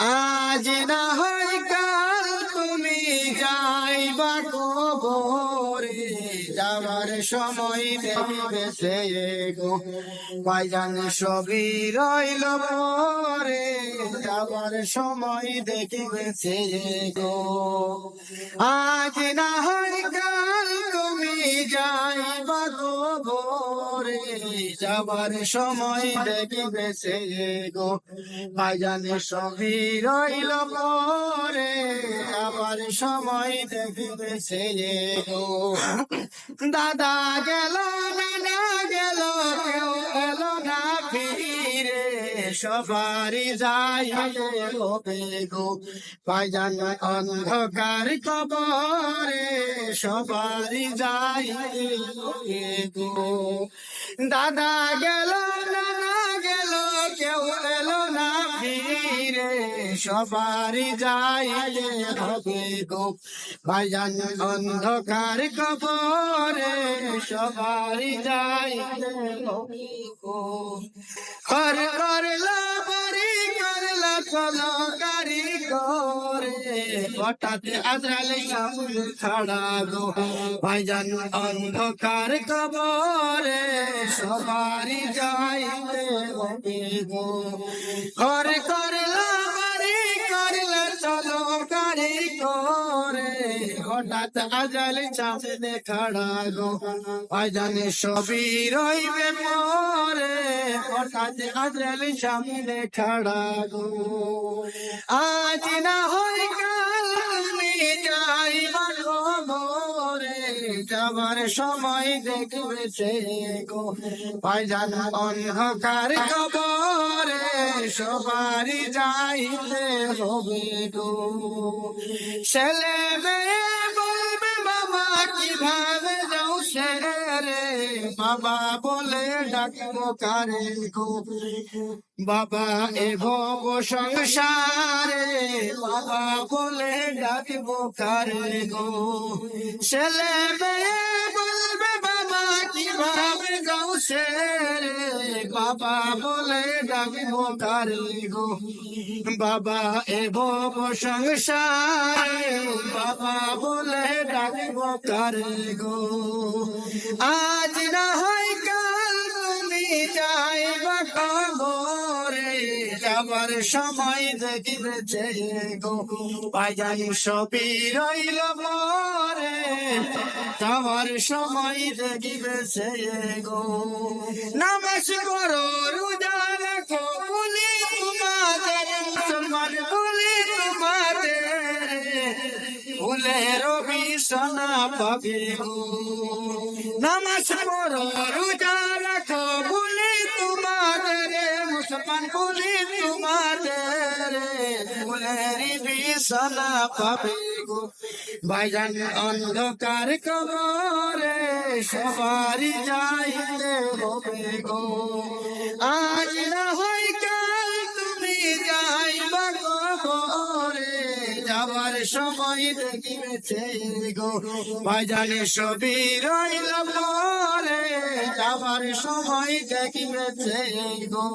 আজ না হয় কাল তুমি যাইবা কবরে যাবার সময় সে গো। ভাইজান সবই রইল পরে। যাবার সময় দেখিবে সে গো। আজ না হয় কাল যাবার সময় দেখিবে সে গো। ভাইজানে সহি রইল পরে, আবার সময় দেখিবে সে গো। দাদা গেল না গেল, কেউ এলো না। ফিরে সবারই যাই বেগো। পাইজান অন্ধকার কবরে সবারই যাই গো দাদা গেল নানা সবারই যাই হবে গো। ভাইজান অন্ধকার কবরে সবারই যাই কর করলা বাড়ি করলা চলো গাড়ি করে হঠাৎ আজরালে সামনে ছাড়া গো। ভাইজান অন্ধকার কবরে সবারই যাইতে হবে গো। ঘর করলা হঠাৎ আজাল চাঁদে সামনে খবরে যাবার সময় গো। ভাইজান অন্ধকার কবরে, সবারই যাইতে হবে গো। ছেলে মেয়ে কীভাবে যাও রে। বাবা বলে ডাকবো কারে গো। বাবা এ ভব সংসারে। বাবা বলে ডাকবো কারে গো। ছেলে মেয়ে যাও রে বাবা বলে ডাকবো কারে গো। বাবা এ ভব সংসারে বাবা বলে ডাকবো কারে গো। আজ না হয় কাল তুমি যাইবা কবরে যাবার সময় দেখিবে গো। ভাইজান সবই রইল পরে যাবার সময় দেখিবে গো। নামাজ করো রোজা রাখো বলি তোমাদের মুসলমান বলি তোমাদের ফুলের বিছানা পাবে গো। নামাজ পড়ো রোজা রাখো মুসলমান ফুলের বিছানা পাবে গো। ভাইজান অন্ধকার কবরে সবারই যাইতে হবে গো। আজ না হয় কাল তুমি যাইবা কবরে, যাবার সময় দেখিবে গো। ভাইজানে সবই রইল পরে, যাবার সময় দেখিবে গো।